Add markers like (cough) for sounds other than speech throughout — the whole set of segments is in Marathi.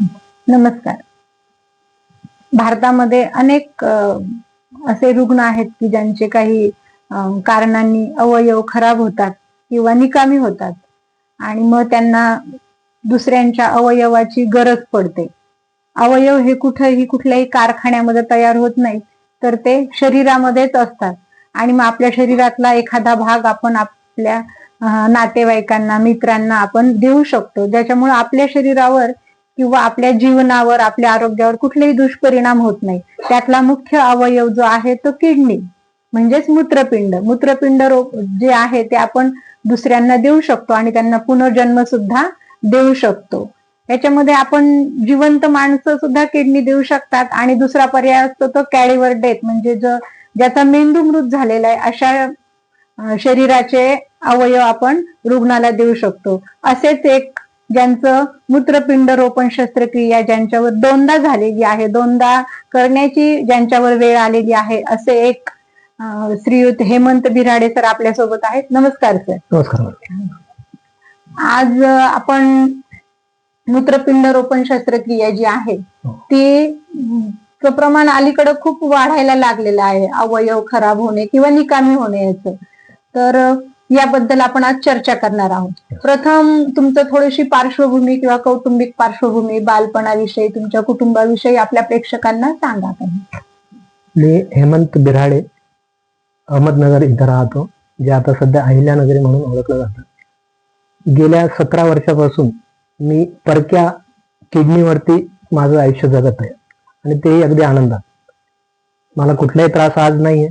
नमस्कार. भारतामध्ये अनेक असे रुग्ण आहेत की ज्यांचे काही कारणांनी अवयव खराब होतात किंवा निकामी होतात आणि मग त्यांना दुसऱ्यांच्या अवयवाची गरज पडते. अवयव हे कुठेही कुठल्याही कारखान्यामध्ये तयार होत नाहीत तर ते शरीरामध्येच असतात. आणि मग आपल्या शरीरातला एखादा भाग आपण आपल्या नातेवाईकांना मित्रांना आपण देऊ शकतो. ज्याच्यामुळे आपल्या शरीरावर किंवा आपल्या जीवनावर आपल्या आरोग्यावर कुठलेही दुष्परिणाम होत नाही. त्यातला मुख्य अवयव जो आहे तो किडनी म्हणजेच मूत्रपिंड. मूत्रपिंड रोग जे आहे ते आपण दुसऱ्यांना देऊ शकतो आणि त्यांना पुनर्जन्म सुद्धा देऊ शकतो. याच्यामध्ये आपण जिवंत माणसं सुद्धा किडनी देऊ शकतात आणि दुसरा पर्याय असतो तो कॅळीवर डेथ म्हणजे जो ज्याचा मेंदू मृत झालेला आहे अशा शरीराचे अवयव आपण रुग्णाला देऊ शकतो. असेच एक ज्यांचं मूत्रपिंड रोपण शस्त्रक्रिया ज्यांच्यावर दोनदा झालेली आहे दोनदा करण्याची ज्यांच्यावर वेळ आलेली आहे असे एक श्रीयुत हेमंत बिराडे सर आपल्यासोबत आहेत. नमस्कार सर. नमस्कार. आज आपण मूत्रपिंड रोपण शस्त्रक्रिया जी आहे हो. ती प्रमाण अलीकडे खूप वाढायला लागलेलं आहे. अवयव खराब होणे किंवा निकामी होणे याचं तर याबद्दल आपण आज चर्चा करणार आहोत. प्रथम तुमचं थोडीशी पार्श्वभूमी किंवा कौटुंबिक पार्श्वभूमी बालपणाविषयी तुमच्या कुटुंबाविषयी आपल्या प्रेक्षकांना सांगा मी हेमंत बिराडे अहमदनगर इथं राहतो जे आता सध्या अहिल्यानगरी म्हणून ओळखलं जातं. गेल्या सतरा वर्षापासून मी परक्या किडनीवरती माझं आयुष्य जगत आहे आणि तेही अगदी आनंदात. मला कुठलाही त्रास आज नाहीये.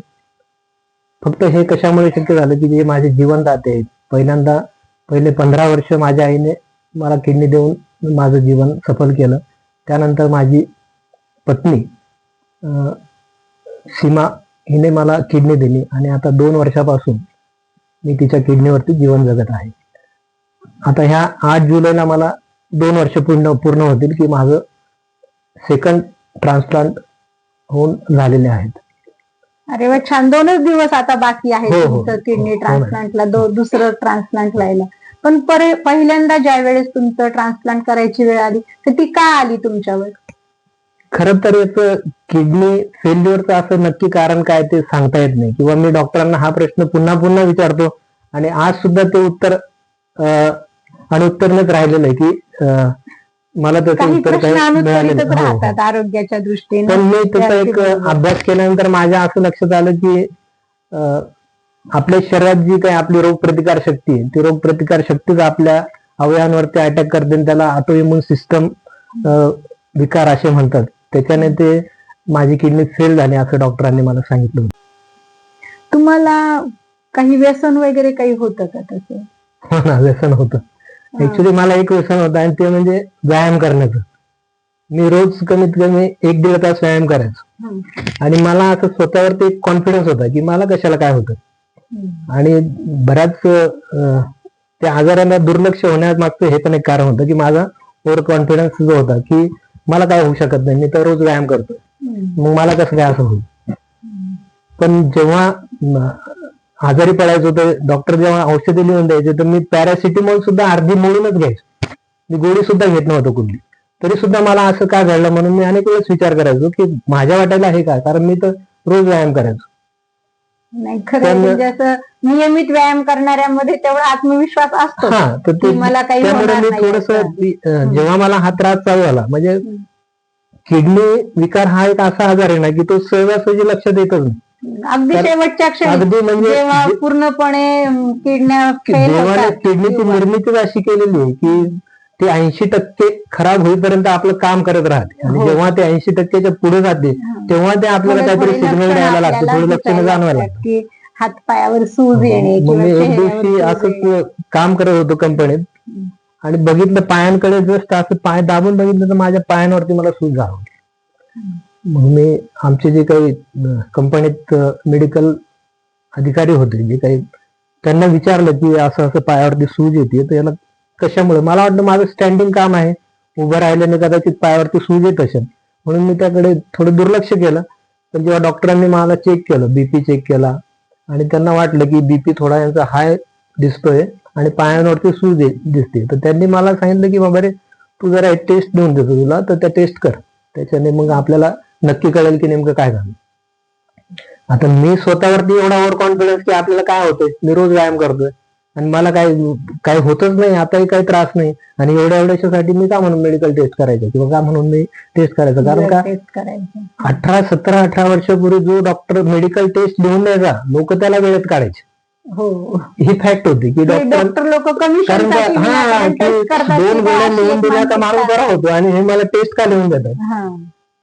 फक्त हे कशामुळे शक्य झालं की जे माझे जीवन दाते आहेत? पहिल्यांदा पहिले पंधरा वर्ष माझ्या आईने मला किडनी देऊन माझं जीवन सफल केलं. त्यानंतर माझी पत्नी सीमा हिने मला किडनी दिली आणि आता दोन वर्षापासून मी तिच्या किडनीवरती जीवन जगत आहे. आता ह्या आठ जुलैला मला दोन वर्ष पूर्ण पूर्ण होतील की माझं सेकंड ट्रान्सप्लांट होऊन झालेले आहेत. अरे वा छान. दोनच दिवस आता बाकी आहे हो, हो. तुमचं किडनी हो, ट्रान्सप्लांटला दो दुसरं ट्रान्सप्लांट व्हायला. पण परे पहिल्यांदा ज्या वेळेस तुमचं ट्रान्सप्लांट करायची वेळ आली तर ती का आली तुमच्यावर? खरं तर याचं किडनी फेल्युअरचं असं नक्की कारण काय ते सांगता येत नाही. किंवा मी डॉक्टरांना हा प्रश्न पुन्हा पुन्हा विचारतो आणि आज सुद्धा ते उत्तर अं, अनुत्तरनेच राहिलेलं आहे की अं, मला त्याचं उत्तर काही नाही. हो, आरोग्याच्या दृष्टीने पण मी त्याचा त्या एक. अभ्यास केल्यानंतर माझ्या असं लक्षात आलं की आपल्या शरीरात जी काही आपली रोगप्रतिकार शक्ती आहे ती रोगप्रतिकार शक्तीच आपल्या अवयवांवरती अटॅक करते आणि त्याला ऑटो इम्युन सिस्टम विकार असे म्हणतात त्याच्याने ते माझी किडनी फेल झाली असं डॉक्टरांनी मला सांगितलं. तुम्हाला काही व्यसन वगैरे काही होतं का तसं हो ना व्यसन होतं ऍक्च्युली मला एक व्यसन होतं आणि ते म्हणजे व्यायाम करण्याचं. मी रोज कमीत कमी एक दीड तास व्यायाम करायचो. आणि मला असं स्वतःवरती एक कॉन्फिडन्स होता की मला कशाला काय होतं. आणि बऱ्याच त्या आजारांना दुर्लक्ष होण्यामागचं हे पण एक कारण होतं की माझा ओव्हर कॉन्फिडन्स जो होता की मला काय होऊ शकत नाही. मी तर रोज व्यायाम करतो. मग मला कसं काय असं होईल? पण जेव्हा आजारी पडायचो तर डॉक्टर जेव्हा औषधे लिहून द्यायचे तर मी पॅरासिटीमॉल सुद्धा अर्धी मोडूनच घ्यायचो. मी गोळी सुद्धा घेत नव्हतो कुठली. तरी सुद्धा मला असं का घडलं म्हणून मी अनेक वेळेस विचार करायचो की माझ्या वाटायला हे काय कारण मी तर रोज व्यायाम करायचो. नाही खरं म्हणजे असं नियमित व्यायाम करणाऱ्यामध्ये तेवढा आत्मविश्वास असतो. हा तर ते मला काही त्यामुळे मी थोडस. जेव्हा मला हा त्रास चालू झाला म्हणजे. किडनी विकार हा एक असा आजार आहे ना की तो सहजासहजी लक्षात येतच नाही. अगदी शेवटच्या क्षणी अगदी म्हणजे जेव्हा पूर्णपणे अं, किडण्या की फेल देवाने होतात किडनीची किंवा- निर्मितीच अशी केलेली आहे की ते ऐंशी टक्के खराब होईपर्यंत आपलं काम करत राहते आणि हो. जेव्हा ते ऐंशी टक्क्याच्या पुढे जाते हं. तेव्हा ते आपल्याला थोडे- काहीतरी थोडे सिग्नल लक्षणं द्यायला लागते आपल्याला थोडी लक्षणं दिसायला जाणवायला लागतात की सूज येणे मग किंवा मी एक चेहऱ्यावर दिवशी सूज असंच येणे. काम करत होतो कंपनीत हं. आणि बघितलं पायांकडे जस्ट असं पाय दाबून बघितलं तर माझ्या पायांवरती मला सूज जाणवली मग मी आमचे जे काही कंपनीत मेडिकल अधिकारी होते जे काही त्यांना विचारलं की असं असं पायावरती सूज येते तर याला कशामुळे? मला वाटलं माझं स्टँडिंग काम आहे. उभं राहिल्याने कदाचित पायावरती सूज येत असेल. म्हणून मी त्याकडे थोडं दुर्लक्ष केलं. पण जेव्हा डॉक्टरांनी मला चेक केलं बीपी चेक केला आणि त्यांना वाटलं की बीपी थोडा यांचा हाय दिसतोय आणि पायांवरती सूज ये- दिसते तर त्यांनी मला सांगितलं की बाबा रे तू जरा एक टेस्ट देऊन देतो तुला तर त्या टेस्ट कर. त्याच्याने मग आपल्याला नक्की कळेल की नेमकं काय झालं. आता मी स्वतःवरती एवढा ओव्हर कॉन्फिडन्स की आपल्याला काय होतंय? मी रोज व्यायाम करतोय. आणि मला काय काही होतच नाही आताही काही त्रास नाही. आणि एवढ्या एवढ्याच्यासाठी मी का म्हणून मेडिकल टेस्ट करायचं? किंवा का म्हणून मी टेस्ट करायचं? कारण का अठरा सतरा अठरा वर्षापूर्वी जो डॉक्टर मेडिकल टेस्ट लिहून द्यायचा लोक त्याला वेळेत काढायचे. हो. ही फॅक्ट होती की डॉक्टर डॉक्टर लोक कारण का? हा की दोन गोळ्या लिहून दिल्या का माणूस बरा होतो आणि हे मला टेस्ट का लिहून देतात?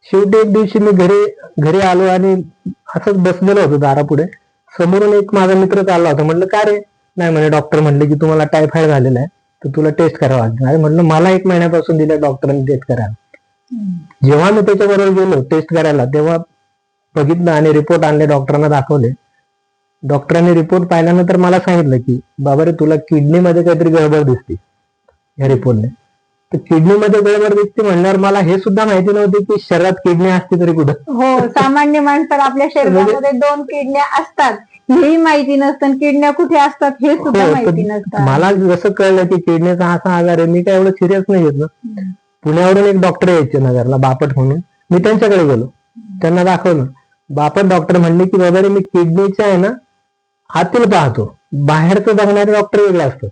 शेवटी एक दिवशी मी घरी घरी आलो आणि असंच बसलेलो होतो दारापुढे. समोरून एक माझा मित्र चालला होता. म्हटलं का रे? नाही म्हणे डॉक्टर म्हणले की तुम्हाला टायफॉइड झालेला आहे तर तुला टेस्ट करावं लागेल म्हटलं मला एक महिन्यापासून दिल्या डॉक्टरांनी टेस्ट करायला. जेव्हा मी त्याच्याबरोबर गेलो टेस्ट करायला तेव्हा बघितलं आणि रिपोर्ट आणले डॉक्टरांना दाखवले. डॉक्टरांनी रिपोर्ट पाहिल्यानंतर मला सांगितलं की बाबा रे तुला किडनी मध्ये काहीतरी गडबड दिसते. या रिपोर्टने. तर किडनी मध्ये गडबड दिसते म्हणल्यावर मला हे सुद्धा माहिती नव्हती की शरीरात किडनी असते तरी कुठं. हो सामान्य माणसाला आपल्या शरीरामध्ये दोन किडण्या असतात. हेही माहिती नसतं आणि किडण्या कुठे असतात हे सुद्धा हो, माहिती तर नसतं. मला जसं कळलं की किडनीचा असा आजार आहे मी काय एवढं सिरियस नाही घेतलं पुण्यावरून एक डॉक्टर यायचे नगरला बापट म्हणून. मी त्यांच्याकडे गेलो. त्यांना दाखवलं. बापट डॉक्टर म्हणले की बाबा रे मी किडनीच्या आहे ना आतील पाहतो. बाहेरचं बघणारे डॉक्टर वेगळे असतात.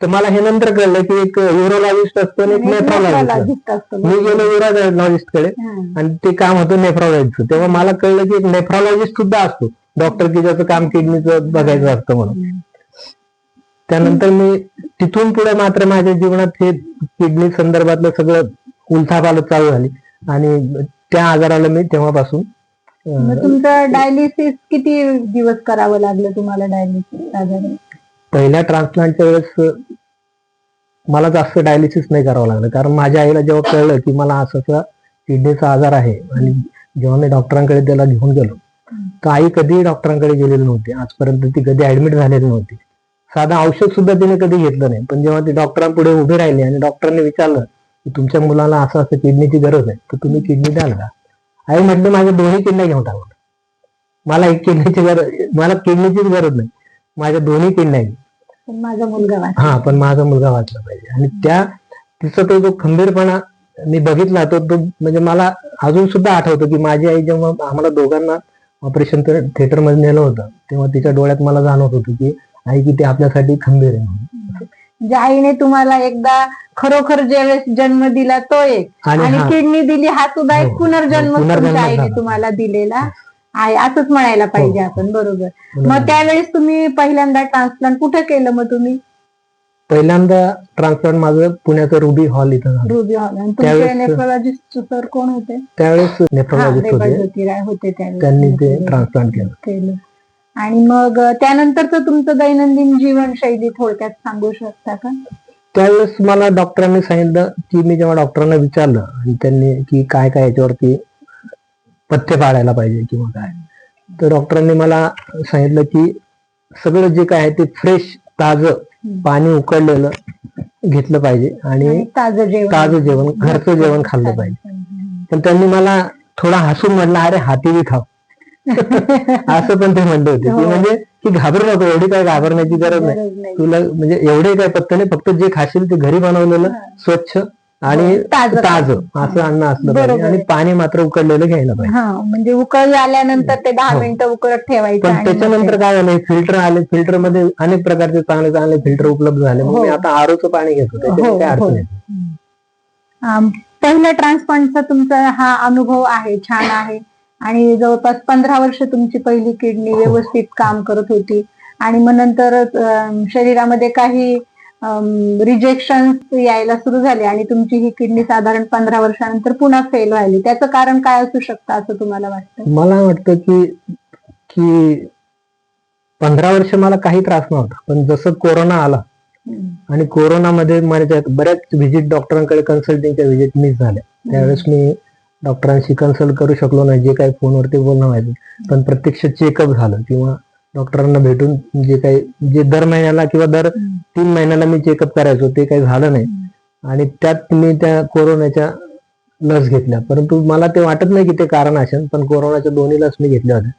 तर मला हे नंतर कळलं की एक युरोलॉजिस्ट असतो आणि एक नेफ्रॉलॉजिस्ट असतो. मी गेलो युरोलॉजिस्टकडे. आणि ते काम होतं नेफ्रॉलॉजीचं तेव्हा मला कळलं की एक नेफ्रॉलॉजिस्ट सुद्धा असतो. डॉक्टर की ज्याचं काम किडनीचं बघायचं असतं म्हणून. त्यानंतर मी तिथून पुढे मात्र माझ्या जीवनात हे किडनी संदर्भातलं सगळं उलथापालथ चालू झाली. आणि त्या आजाराला मी तेव्हापासून तुमचं डायलिसिस किती दिवस करावं लागलं तुम्हाला डायलिसिस साधारण पहिल्या ट्रान्सप्लांटच्या वेळेस मला जास्त डायलिसिस नाही करावं लागलं. कारण माझ्या आईला जेव्हा कळलं की मला असं किडनीचा आजार आहे आणि जेव्हा मी डॉक्टरांकडे त्याला घेऊन गेलो तर आई कधीही डॉक्टरांकडे गेलेली नव्हती. आजपर्यंत ती कधी ऍडमिट झालेली नव्हती. साधं औषध सुद्धा तिने कधी घेतलं नाही. पण जेव्हा ती डॉक्टरांपुढे उभी राहिली आणि डॉक्टरांनी विचारलं की तुमच्या मुलाला असं असं किडनीची गरज आहे तर तुम्ही किडनी द्याल का आई म्हटलं माझ्या दोन्ही किडन्या घेऊन टाकून मला एक किडनीची गरज मला किडनीचीच गरज नाही. माझ्या दोन्ही किडन्या घे. पण माझा मुलगा वाचला. हा पण माझा मुलगा वाचला पाहिजे आणि त्या तिचा तो जो खंबीरपणा मी बघितला तो तो म्हणजे मला अजून सुद्धा आठवतं की माझी आई जेव्हा आम्हाला दोघांना ऑपरेशन थिएटरमध्ये नेलं होतं तेव्हा तिच्या डोळ्यात मला जाणवत होतं की आई किती आपल्यासाठी खंबीर आहे म्हणून. म्हणजे आईने तुम्हाला एकदा खरोखर ज्यावेळेस जन्म दिला तो एक आणि आणि हा किडनी दिली हा सुद्धा एक हो, पुनर्जन्म हो, पुनर्जन्म तुमच्या आईने झाला. तुम्हाला दिलेला आहे असंच म्हणायला पाहिजे आपण बरोबर. मग. त्यावेळेस तुम्ही पहिल्यांदा ट्रान्सप्लांट कुठे केलं मग तुम्ही? पहिल्यांदा ट्रान्सप्लांट माझं पुण्याचं रुबी हॉल इथं झालं. रुबी हॉल तुमचे त्यावेळेस- नेफ्रोलॉजिस्ट सर कोण होते? त्यावेळेस हा, नेफ्रोलॉजिस्ट होते. त्यांनी ते ट्रान्सप्लांट केलं. केलं. आणि मग त्यानंतरच तुमचं दैनंदिन जीवनशैली थोडक्यात सांगू शकता का? त्यावेळेस मला डॉक्टरांनी सांगितलं की मी जेव्हा डॉक्टरांना विचारलं आणि त्यांनी की काय काय याच्यावरती पथ्य पाळायला पाहिजे किंवा काय. तर डॉक्टरांनी मला सांगितलं की सगळं जे काय आहे ते फ्रेश ताजं पाणी उकळलेलं घेतलं पाहिजे आणि ताजं जेवण. ताजं जेवण घरचं जेवण खाल्लं पाहिजे. पण त्यांनी मला थोडा हसून म्हटलं अरे हाती बी खाव (laughs) असं पण ते म्हणले होते. की हो. म्हणजे की घाबरू नको एवढी काय घाबरण्याची गरज नाही. तुला म्हणजे एवढे काय पत्ते नाही फक्त जे खाशील ते घरी बनवलेलं स्वच्छ आणि हो, ताजं ताजं असं अन्न असलं पाहिजे. आणि. पाणी मात्र उकडलेलं घ्यायला पाहिजे. हा म्हणजे उकळी आल्यानंतर ते दहा हो. मिनिटं उकळत ठेवायचं पण त्याच्यानंतर काय झालं फिल्टर आले फिल्टरमध्ये अनेक प्रकारचे चांगले चांगले फिल्टर उपलब्ध झाले. हो. मी आता आरोचं पाणी घेतो त्याच्यामुळे हो, काय हो. अडचण येत पहिल्या ट्रान्सप्लांटचा तुमचा हा अनुभव आहे छान आहे. आणि जवळपास पंधरा वर्ष तुमची पहिली किडनी व्यवस्थित काम करत होती. आणि मग नंतर शरीरामध्ये काही रिजेक्शन यायला सुरू झाले आणि तुमची ही किडनी साधारण पंधरा वर्षानंतर पुन्हा फेल व्हायली. त्याचं कारण काय असू शकतं असं तुम्हाला वाटतं? मला वाटतं की की पंधरा वर्ष मला काही त्रास नव्हता. पण जसं कोरोना आला आणि कोरोनामध्ये माझ्या बऱ्याच व्हिजिट डॉक्टरांकडे कन्सल्टिंगच्या व्हिजिट मिस झाल्या. त्यावेळेस मी डॉक्टरांशी कन्सल्ट करू शकलो नाही जे काही फोनवरती बोलणं व्हायचं. पण प्रत्यक्ष चेकअप झालं किंवा डॉक्टरांना भेटून जे काही जे दर महिन्याला किंवा दर तीन महिन्याला मी चेकअप करायचो ते काही झालं नाही. आणि त्यात मी त्या कोरोनाच्या लस घेतल्या. परंतु मला ते वाटत नाही की ते कारण असेल पण कोरोनाच्या दोन्ही लस मी घेतल्या होत्या.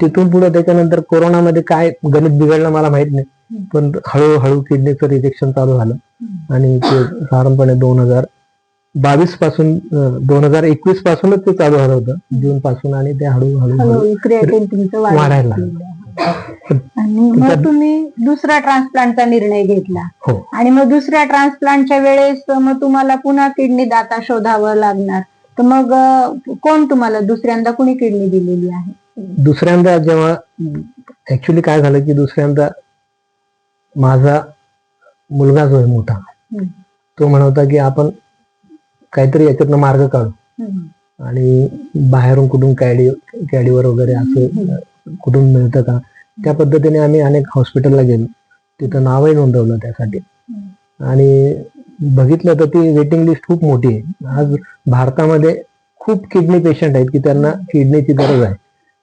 तिथून पुढे त्याच्यानंतर कोरोनामध्ये काय गणित बिघडलं मला माहीत नाही. पण हळूहळू किडनीचं रिजेक्शन चालू झालं. आणि ते साधारणपणे दोन हजार बावीसपासून दोन हजार एकवीस पासूनच ते चालू झालं होतं. जून पासून आणि ते हळूहळू वाढायला. आणि मग तुम्ही दुसरा ट्रान्सप्लांटचा निर्णय घेतला. हो. आणि मग दुसऱ्या ट्रान्सप्लांटच्या वेळेस मग तुम्हाला पुन्हा किडनी दाता शोधावं लागणार. तर मग कोण तुम्हाला दुसऱ्यांदा कुणी किडनी दिलेली आहे? दुसऱ्यांदा जेव्हा ऍक्च्युली काय झालं की दुसऱ्यांदा माझा मुलगा जो आहे मोठा. तो म्हणत होता की आपण काहीतरी याच्यातनं मार्ग काढू. आणि बाहेरून कुठून कॅडी कॅडीवर वगैरे असं कुठून मिळतं का? त्या पद्धतीने आम्ही अनेक हॉस्पिटलला गेलो. तिथं नावही नोंदवलं त्यासाठी. आणि बघितलं तर ती वेटिंग लिस्ट खूप मोठी आहे. आज भारतामध्ये खूप किडनी पेशंट आहेत की त्यांना किडनीची गरज आहे.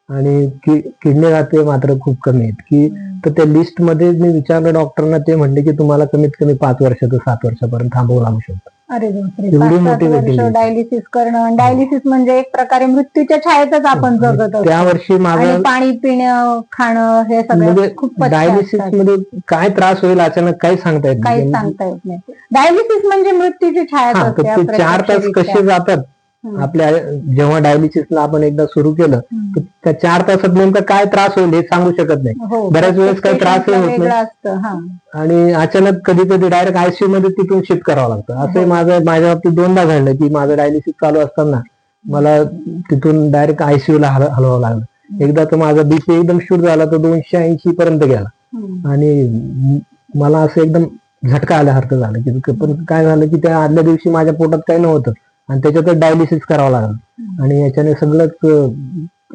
आणि किडनी राहते मात्र खूप कमी आहेत. की तर त्या लिस्टमध्ये मी विचारलं डॉक्टरना ते म्हणले की तुम्हाला कमीत कमी पाच वर्ष ते सात वर्षापर्यंत थांबवू लागू शकतं. अरे बापरे. डायलिसिस करणं डायलिसिस म्हणजे एक प्रकारे मृत्यूच्या छायेतच आपण जगत असतो त्या वर्षी माझं पाणी पिणं खाणं हे सगळं म्हणजे खूप डायलिसिसमध्ये काय त्रास होईल अचानक काही सांगता येत काही सांगता येत नाही डायलिसिस म्हणजे मृत्यूची छायाच हा असते तर ते चार तास. कसे जातात. आपल्या जेव्हा डायलिसिसला आपण एकदा सुरू केलं त्या चार तासात नेमकं काय त्रास होईल हे सांगू शकत नाही. हो बऱ्याच वेळेस काही प्रत्येक होत नाही. आणि अचानक कधी कधी डायरेक्ट आयसीयू मध्ये तिथून शिफ्ट करावं लागतं. असं हो. माझं माझ्या बाबतीत दोनदा घडलं की माझं डायलिसिस चालू असताना मला तिथून डायरेक्ट आयसीयू ला हल- हलवावं लागलं. एकदा तर माझा बीपी एकदम शूट झाला तर दोनशे ऐंशी पर्यंत गेला. आणि मला असं एकदम झटका आल्यासारखं झालं की पण काय झालं की त्या आदल्या दिवशी माझ्या पोटात काही नव्हतं. आणि त्याच्यातच डायलिसिस करावं लागलं. आणि याच्याने सगळंच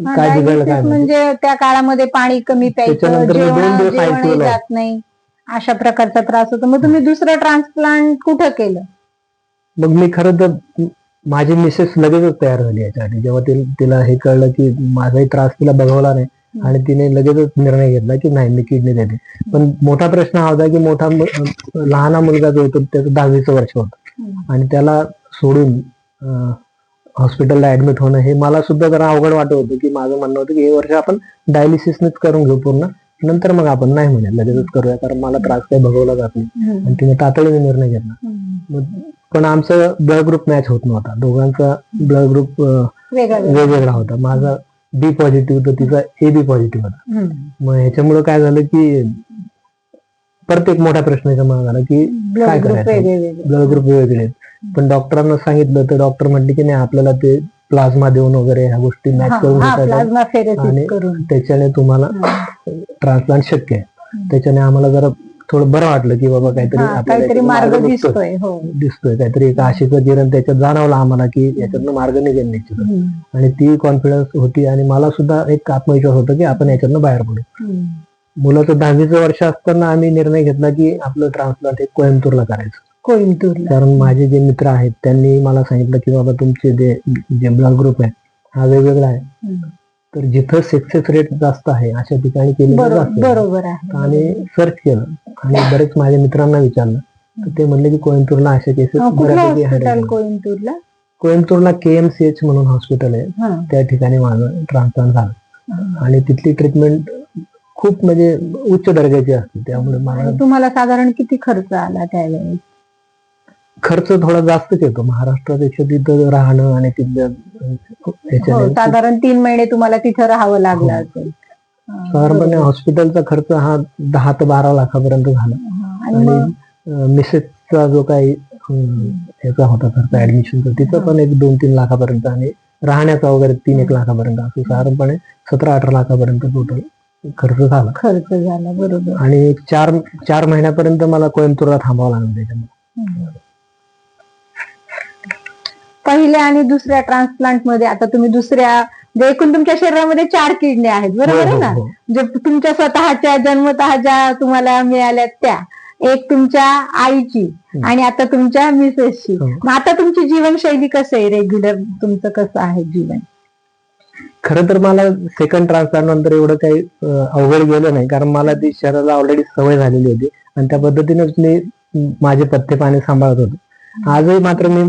काय बिघडलं काय. म्हणजे त्या काळामध्ये पाणी कमी प्यायचं जेवण. जात नाही. अशा प्रकारचा त्रास होतो. मग तुम्ही दुसरं ट्रान्सप्लांट कुठं केलं? मग मी खरं तर माझी मिसेस लगेचच तयार झाली याच्यासाठी जेव्हा तिला हे कळलं की माझाही त्रास तिला बघवला नाही आणि तिने लगेचच निर्णय घेतला की नाही मी किडनी देते. पण मोठा प्रश्न हा होता की मोठा लहान मुलगा जो होता त्याचं दहावीचं वर्ष होतं. आणि त्याला सोडून हॉस्पिटलला ऍडमिट होणं हे मला सुद्धा जरा अवघड वाटत होतं की माझं म्हणणं होतं की हे वर्ष आपण डायलिसिसनेच करून घेऊ पूर्ण. नंतर मग आपण नाही म्हणे लगेचच करूया कारण मला त्रास काही बघवला जात नाही. आणि तिने तातडीने निर्णय घेतला. पण आमचं ब्लड ग्रुप मॅच होत नव्हता. दोघांचा ब्लड ग्रुप वेगळा. वेगवेगळा होता. माझा बी पॉझिटिव्ह तर तिचा ए बी पॉझिटिव्ह होता. मग ह्याच्यामुळे काय झालं की परत एक मोठा प्रश्न निर्माण झाला की ब्लड काय ग्रुप करायचं? ब्लड ग्रुप वेगळे आहेत पण डॉक्टरांना सांगितलं तर डॉक्टर म्हटले की नाही आपल्याला ते प्लाझ्मा देऊन वगैरे ह्या गोष्टी मॅच करून घेता येतात. प्लाझ्मा फेरेसिस आणि त्याच्याने तुम्हाला ट्रान्सप्लांट शक्य आहे. त्याच्याने आम्हाला जरा थोडं बरं वाटलं की बाबा काहीतरी मार्ग निघतोय. दिसतोय. हो. दिसतोय. काहीतरी एक आशेचं किरण त्याच्यात जाणवलं आम्हाला की याच्यातनं मार्ग निघेल. आणि ती कॉन्फिडन्स होती आणि मला सुद्धा एक आत्मविश्वास होता की आपण याच्यातनं बाहेर पडू. हम्म. मुलाचं दहावीचं वर्ष असताना आम्ही निर्णय घेतला की आपलं ट्रान्सप्लांट हे कोइंबतूरला करायचं. कोइंबतूरला. कारण माझे जे मित्र आहेत त्यांनी मला सांगितलं की बाबा तुमचे जे जे ब्लड ग्रुप आहे हा वेगवेगळा आहे. तर जिथं सक्सेस रेट जास्त आहे अशा ठिकाणी आहे. बरोबर आहे. आणि सर्च केलं आणि बरेच माझ्या मित्रांना विचारलं. तर ते म्हणले की कोइंबतूरला अशा केसेस अं, कुठलं बऱ्यापैकी हॉस्पिटल handle कोइंबतूरला? कोइंबतूरला के एम सी एच म्हणून हॉस्पिटल आहे. त्या ठिकाणी माझं ट्रान्सप्लांट झालं. आणि तिथली ट्रीटमेंट खूप म्हणजे उच्च दर्जाची असते त्यामुळे तुम्हाला साधारण किती खर्च आला त्यावेळेस? खर्च थोडा जास्तच येतो. महाराष्ट्रापेक्षा तिथं राहणं आणि तिथल्या अं, हो साधारण तीन महिने तुम्हाला तिथं राहावं लागलं हो. असेल. हा, साधारणपणे. हॉस्पिटलचा खर्च हा दहा ते बारा लाखापर्यंत झाला. आणि मिसेसचा जो काही याचा होता खर्च ऍडमिशनचा तिचा पण एक दोन तीन लाखापर्यंत आणि राहण्याचा वगैरे तीन एक लाखापर्यंत असं साधारणपणे सतरा अठरा लाखापर्यंत टोटल खर्च झाला खर्च झाला बरोबर आणि चार चार महिन्यापर्यंत मला कोइंबतूरला थांबावं लागलं त्याच्यामुळे. पहिल्या आणि दुसऱ्या ट्रान्सप्लांटमध्ये आता तुम्ही दुसऱ्या जे एकूण तुमच्या शरीरामध्ये चार किडण्या आहेत बरोबर आहे हो, ना हो, हो. जे तुमच्या स्वतःच्या जन्मतः ज्या तुम्हाला मिळाल्यात त्या एक तुमच्या आईची. आणि आता तुमच्या मिसेसची हो. मग आता तुमची जीवनशैली कसं आहे रेग्युलर तुमचं कसं आहे जीवन खरं तर मला सेकंड ट्रान्सप्लांट नंतर एवढं काही अवघड गेलं नाही. कारण मला ती शरीराला ऑलरेडी सवय झालेली होती. आणि त्या पद्धतीनेच मी माझे पथ्य पाणी सांभाळत होतो. आजही मात्र मी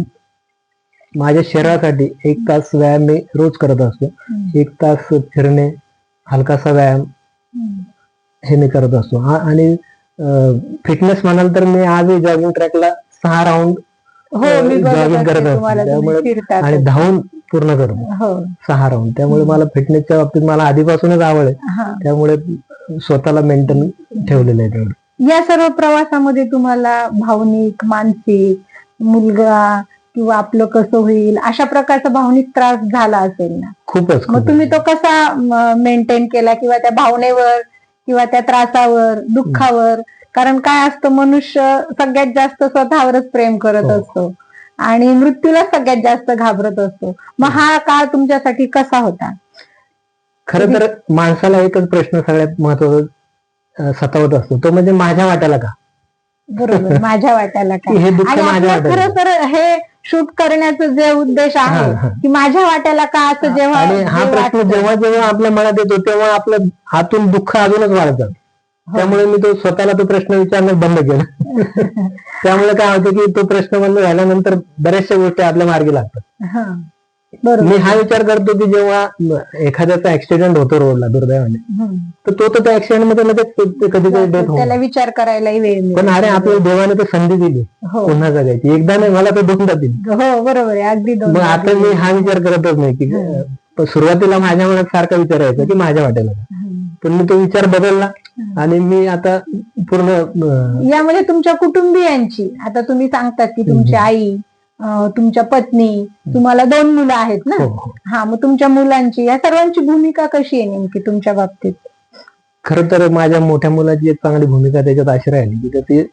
माझ्या शरीरासाठी एक तास व्यायाम मी रोज करत असतो. एक तास फिरणे हलकासा व्यायाम हे मी करत असतो. आणि फिटनेस म्हणाल तर मी आजही जॉगिंग ट्रॅकला सहा राऊंड हो मी जॉगिंग करत असतो. त्यामुळे आणि धावून पूर्ण करतो हो. सहा राऊंड त्यामुळे मला फिटनेसच्या बाबतीत मला आधीपासूनच आवड आहे. त्यामुळे स्वतःला मेंटेन ठेवलेलं आहे तेवढं. या सर्व प्रवासामध्ये तुम्हाला भावनिक मानसिक मुलगा किंवा आपलं कसं होईल अशा प्रकारचा भावनिक त्रास झाला असेल ना? खूपच मग. तुम्ही तो कसा मेंटेन केला किंवा त्या भावनेवर किंवा त्या त्रासावर दुःखावर? कारण काय असतं मनुष्य सगळ्यात जास्त स्वतःवरच प्रेम करत हो. असतो. आणि मृत्यूला सगळ्यात जास्त घाबरत असतो. मग हा काळ तुमच्यासाठी कसा होता? खरं तर माणसाला एकच प्रश्न सगळ्यात महत्त्वाचा सतावत असतो. तो म्हणजे माझ्या वाट्याला का? बरोबर माझ्या वाट्याला की? (laughs) हे खरं तर हे शूट करण्याचं जे उद्देश आहे. की माझ्या वाट्याला का असं जेव्हा हा प्रश्न. जेव्हा जेव्हा आपल्या मनात येतो तेव्हा आपलं हातून दुःख अजूनच वाढतात हो. त्यामुळे मी तो स्वतःला तो प्रश्न विचारणं बंद केलं. (laughs) त्यामुळे काय होतं की तो प्रश्न बंद झाल्यानंतर बऱ्याचशा गोष्टी आपल्या मार्गी लागतात. हा. मी हा विचार करतो की जेव्हा एखाद्याचा ऍक्सिडेंट होतो रोडला दुर्दैवाने. तर तो तर त्या ऍक्सिडेंटमध्ये लगेच कधी कधी डेथ त्याला होतो विचार करायलाही वेळ. पण अरे आपल्या देवाने तर संधी दिली. हो. पुन्हा जगायची. एकदा नाही मला तर दोनदा दिली. हो बरोबर आहे. अगदी मग आता मी हा विचार करतच नाही की सुरुवातीला माझ्या मनात सारखा विचार यायचा की माझ्या. हम्म. पण मी तो विचार बदलला आणि मी आता पूर्ण यामध्ये तुमच्या कुटुंबियांची आता तुम्ही सांगतात की तुमची आई तुमच्या पत्नी तुम्हाला दोन मुलं आहेत ना हो, हो. हा मग तुमच्या मुलांची या सर्वांची भूमिका कशी आहे नेमकी तुमच्या बाबतीत खरं तर माझ्या मोठ्या मुलाची एक चांगली भूमिका त्याच्यात अशी राहिली की त्याची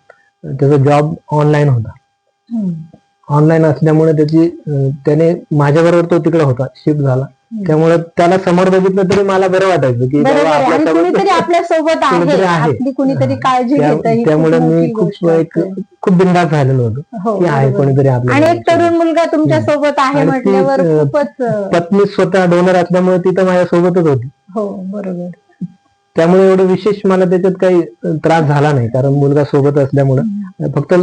त्याचा जॉब ऑनलाईन होता. ऑनलाईन असल्यामुळे त्याची त्याने माझ्याबरोबर तो तिकडे होता शिफ्ट झाला. त्यामुळे त्याला समोर बघितलं तरी मला बरं वाटायचं की आहे आपल्यासोबत- कुणीतरी आपल्यासोबत आहे कुणीतरी आहे. आपली कुणीतरी काळजी त्यामुळे मी खूप एक. खूप बिंदास झालेलो होतो हो की आहे. कोणीतरी आपल्या आणि एक तरुण मुलगा तुमच्यासोबत आहे म्हटल्यावर खूपच पत्नी स्वतः डोनर असल्यामुळे ती तर माझ्या सोबतच होती. हो बरोबर. त्यामुळे एवढं विशेष मला त्याच्यात काही त्रास झाला नाही कारण मुलगा सोबत असल्यामुळे. फक्त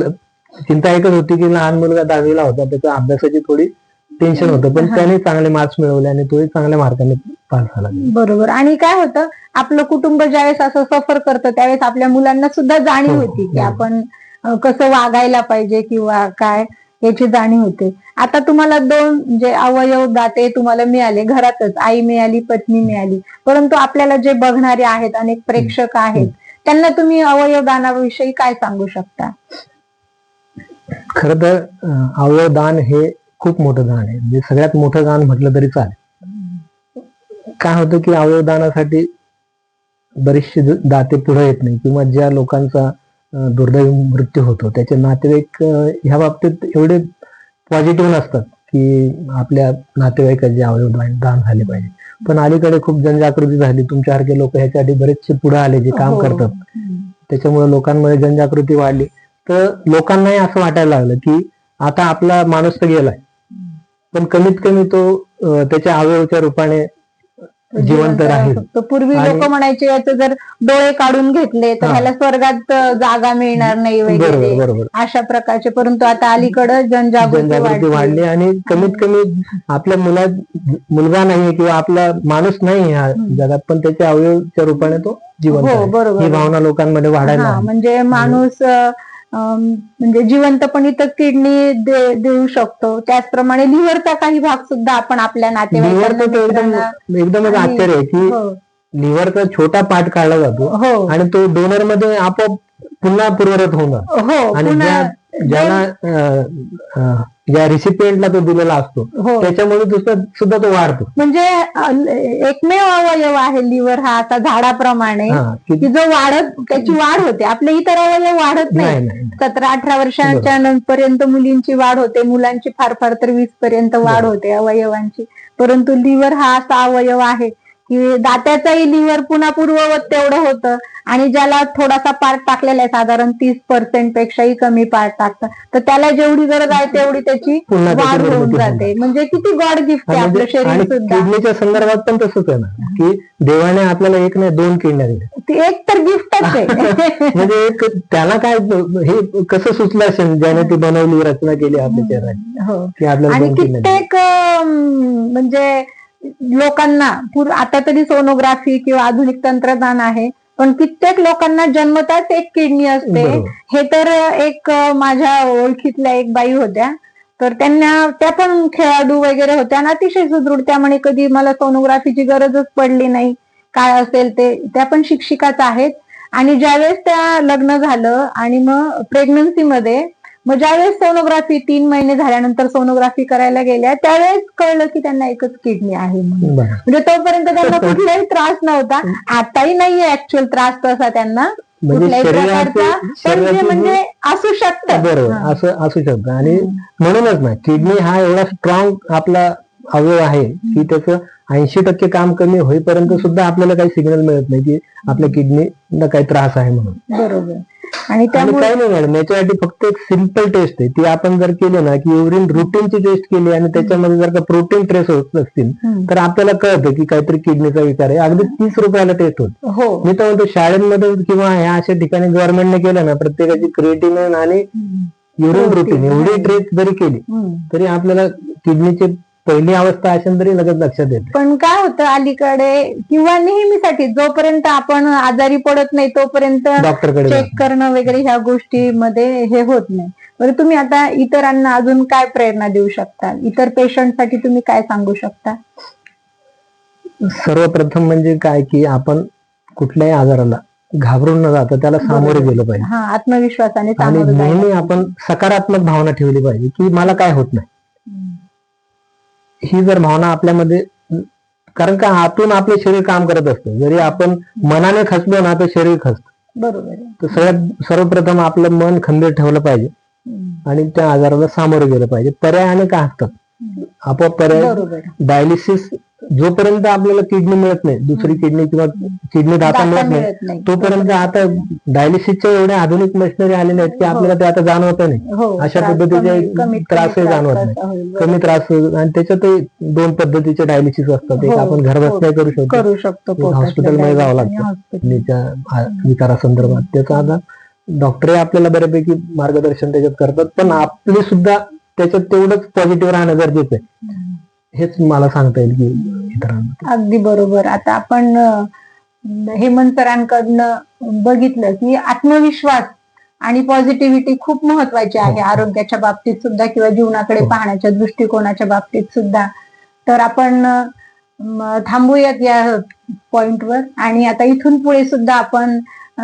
चिंता एकच होती की लहान मुलगा दहावीला होता त्याच्या अभ्यासाची थोडी टेन्शन होतं. पण. त्याने चांगले मार्क्स मिळवले आणि तोही चांगल्या मार्काने पास झाला. बरोबर. आणि काय होतं आपलं कुटुंब ज्यावेळेस असं सफर करतं त्यावेळेस आपल्या मुलांना सुद्धा जाणीव हो, होती की हो. आपण कसं वागायला पाहिजे किंवा काय याची जाणीव होते. आता तुम्हाला दोन जे अवयव दाते तुम्हाला मिळाले घरातच. आई मिळाली पत्नी मिळाली. परंतु आपल्याला जे बघणारे आहेत अनेक प्रेक्षक आहेत त्यांना तुम्ही अवयव दानाविषयी काय सांगू शकता? खरं तर अवयव दान हे खूप मोठं दान आहे. म्हणजे सगळ्यात मोठं दान म्हटलं तरी चालेल. काय होतं की अवयव दानासाठी बरेचसे दाते पुढे येत नाही किंवा ज्या लोकांचा दुर्दैवी मृत्यू होतो त्याचे नातेवाईक ह्या बाबतीत एवढे पॉझिटिव्ह नसतात की आपल्या नातेवाईकाचे अवयव दान दान झाले पाहिजे. पण अलीकडे खूप जनजागृती झाली. तुमच्यासारखे लोक ह्याच्यासाठी बरेचसे पुढे आले जे काम हो. करतात. त्याच्यामुळे लोकांमध्ये जनजागृती वाढली. तर लोकांनाही असं वाटायला लागलं की आता आपला माणूस तर गेलाय पण कमीत कमी तो त्याच्या अवयवच्या रूपाने जिवंत राहील पूर्वी लोक म्हणायचे याचे जर डोळे काढून घेतले तर. ह्याला स्वर्गात जागा मिळणार नाही वगैरे अशा प्रकारचे परंतु आता अलीकडे जनजागृती वाढली आणि कमीत कमी आपल्या मुलात मुलगा नाहीये किंवा आपला माणूस नाही ह्या. जगात पण त्याच्या अवयवच्या रूपाने तो जिवंत हो. ही भावना लोकांमध्ये वाढायला. म्हणजे माणूस म्हणजे जिवंतपणी तर किडनी देऊ शकतो. त्याचप्रमाणे लिव्हरचा काही भाग सुद्धा आपण आपल्या नातेवाईकांना एकदमच आश्चर्य आहे की हो. लिव्हरचा छोटा पार्ट काढला जातो हो. आणि तो डोनरमध्ये आपोआप पुन्हा पूर्वरत होणार हो आणि ज्याला ज्या रिसिपियंटला तो दिलेला असतो हो. त्याच्यामुळे दुसरा सुद्धा तो वाढतो. म्हणजे एकमेव अवयव आहे लिव्हर हा असा झाडाप्रमाणे की जो वाढत त्याची वाढ होते. आपले इतर अवयव वाढत नाही. सतरा अठरा वर्षाच्या पर्यंत मुलींची वाढ होते. मुलांची फार फार तर वीस पर्यंत वाढ. होते अवयवांची. परंतु लिव्हर हा असा अवयव आहे की दात्याचाही लिव्हर पुन्हा पूर्ववत तेवढं होतं. आणि ज्याला थोडासा पार्ट टाकलेला आहे साधारण तीस पर्सेंट पेक्षाही कमी पार्ट टाकतात तर त्याला जेवढी गरज आहे तेवढी त्याची वाढ होऊन जाते. म्हणजे किती गॉड गिफ्ट आहे आपलं शरीर सुद्धा. किडनीच्या संदर्भात पण तसंच आहे ना की देवाने आपल्याला एक नाही दोन किडण्या दिल्या. ते एक तर गिफ्टच आहे. (laughs) म्हणजे एक त्याला काय हे कसं सुचलं असेल ज्याने ती बनवली रचना केली आपल्या शरीराची हो आपल्याला आणि. कित्येक म्हणजे लोकांना पूर आता तरी सोनोग्राफी किंवा आधुनिक तंत्रज्ञान आहे पण कित्येक लोकांना जन्मताच एक किडनी असते. हे तर एक माझ्या ओळखीतल्या एक बाई होत्या. तर त्यांना त्या पण खेळाडू वगैरे होत्या आणि अतिशय सुदृढ. त्यामुळे कधी मला सोनोग्राफीची गरजच पडली नाही. काय असेल ते. त्या पण शिक्षिकाच आहेत. आणि ज्यावेळेस त्या लग्न झालं आणि मग प्रेग्नन्सी मध्ये मग ज्यावेळेस सोनोग्राफी तीन महिने झाल्यानंतर सोनोग्राफी करायला गेल्या त्यावेळेस कळलं की त्यांना एकच किडनी आहे. म्हणजे तोपर्यंत त्यांना कुठलाही त्रास नव्हता. आताही नाहीये ऍक्च्युअल त्रास तसा त्यांना. म्हणजे कुठल्याही प्रकारचा. म्हणजे असू शकतं. बरोबर. असं असू शकतं. आणि म्हणूनच ना किडनी हा एवढा स्ट्रॉंग आपला अवयव आहे की त्याचं ऐंशी टक्के काम कमी होईपर्यंत सुद्धा आपल्याला काही सिग्नल मिळत नाही की आपल्या किडनीला काही त्रास आहे म्हणून. बरोबर. आणि त्यामुळे काही नाही मॅडम याच्यासाठी फक्त एक सिंपल टेस्ट आहे. ती आपण जर केली ना की युरिन रुटीनची टेस्ट केली आणि त्याच्यामध्ये जर का प्रोटीन ट्रेस होत हम्म. तर आपल्याला कळतं की काहीतरी किडनीचा विकार आहे. अगदी तीस रुपयाला टेस्ट होत. हो. मी तर म्हणतो शाळेमध्ये किंवा ह्या अशा ठिकाणी गव्हर्नमेंटने केलं ना प्रत्येकाची क्रिएटिनिन आणि युरिन रुटीन एवढी ट्रेस जरी केली. तरी आपल्याला किडनीची पहिली अवस्था असेल तरी लगेच लक्षात येते. पण काय होतं अलीकडे किंवा नेहमीसाठी जोपर्यंत आपण आजारी पडत नाही तोपर्यंत डॉक्टरकडे चेक करणं वगैरे ह्या गोष्टीमध्ये हे होत नाही. बरं तुम्ही आता इतरांना अजून काय प्रेरणा देऊ शकता? इतर पेशंटसाठी तुम्ही काय सांगू शकता? सर्वप्रथम म्हणजे काय की आपण कुठल्याही आजाराला घाबरून न जाता त्याला सामोरे गेलं पाहिजे. हा आत्मविश्वासाने आणि सामोरं जायला. नेहमी आपण सकारात्मक भावना ठेवली पाहिजे की मला काय होत नाही. हम्म. ही जर भावना आपल्यामध्ये कारण का आतून आपले शरीर काम करत असतं. जरी आपण मनाने खचलो ना तर शरीर खचतं. बरोबर तर सगळ्यात सर्वप्रथम आपलं मन खंबीर ठेवलं पाहिजे. आणि त्या आजाराला सामोरे गेलं पाहिजे. पर्याय अनेक असतात आपोआप पर्याय. डायलिसिस जोपर्यंत आपल्याला किडनी मिळत नाही दुसरी किडनी किंवा किडनी दाता मिळत नाही तोपर्यंत आता डायलिसिसच्या एवढ्या आधुनिक मशिनरी आलेल्या आहेत की आपल्याला ते आता जाणवत नाही. हो अशा पद्धतीचे त्रास जाणवत नाही. कमी त्रास आणि त्याच्यातही दोन पद्धतीचे डायलिसिस असतात. एक हो, आपण घर बसल्या करू शकतो. करू शकतो हॉस्पिटलमध्ये जावं लागतं. किडनीच्या विकारासंदर्भात. त्याचा आता डॉक्टरही आपल्याला बऱ्यापैकी मार्गदर्शन त्याच्यात करतात. पण आपले सुद्धा त्याच्यात तेवढंच पॉझिटिव्ह राहणं गरजेचं आहे. हेच मला सांगता येईल की इतरांना अगदी बरोबर आता आपण हेमंत सरांकडनं बघितलं की आत्मविश्वास आणि पॉझिटिव्हिटी खूप महत्वाची आहे हो. आरोग्याच्या बाबतीत सुद्धा किंवा जीवनाकडे हो. पाहण्याच्या दृष्टिकोनाच्या बाबतीत सुद्धा तर आपण थांबूयात या पॉइंटवर आणि आता इथून पुढे सुद्धा आपण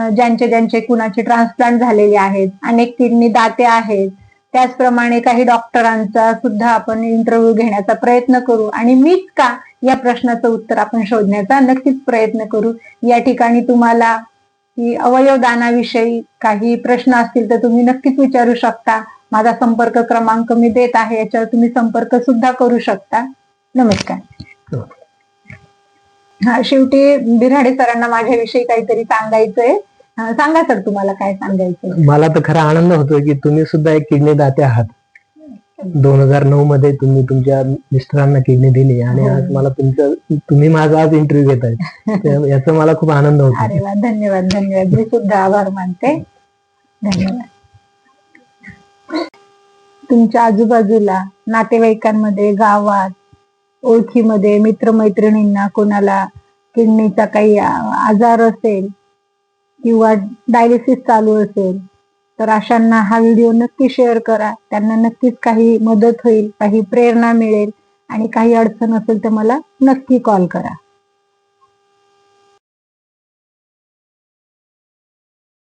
ज्यांचे ज्यांचे कुणाचे ट्रान्सप्लांट झालेले आहेत अनेक किडनी दाते आहेत त्याचप्रमाणे काही डॉक्टरांचा सुद्धा आपण इंटरव्ह्यू घेण्याचा प्रयत्न करू. आणि मीच का या प्रश्नाचं उत्तर आपण शोधण्याचा नक्कीच प्रयत्न करू? या ठिकाणी तुम्हाला की अवयव दानाविषयी काही प्रश्न असतील तर तुम्ही नक्कीच विचारू शकता. माझा संपर्क क्रमांक मी देत आहे याच्यावर तुम्ही संपर्क सुद्धा करू शकता. नमस्कार. हा शेवटी बिराडे सरांना माझ्याविषयी काहीतरी सांगायचंय. सांगा सर तुम्हाला काय सांगायचंय मला तर खरा आनंद होतोय की तुम्ही सुद्धा एक किडनी दाते आहात. दोन हजार नऊ मध्ये तुम्ही तुमच्या मिस्टरांना किडनी दिली आणि हो. आज मला तुमचं तुम्ही माझा आज इंटरव्ह्यू घेत आहे (laughs) याचा मला खूप आनंद होतो अरे वा धन्यवाद धन्यवाद. मी सुद्धा आभार मानते. धन्यवाद. तुमच्या आजूबाजूला नातेवाईकांमध्ये गावात ओळखीमध्ये मित्रमैत्रिणींना कोणाला किडनीचा काही आजार असेल किंवा डायलिसिस चालू असेल तर अशांना हा व्हिडिओ नक्की शेअर करा. त्यांना नक्कीच काही मदत होईल काही प्रेरणा मिळेल आणि काही अडचण असेल तर मला नक्की कॉल करा.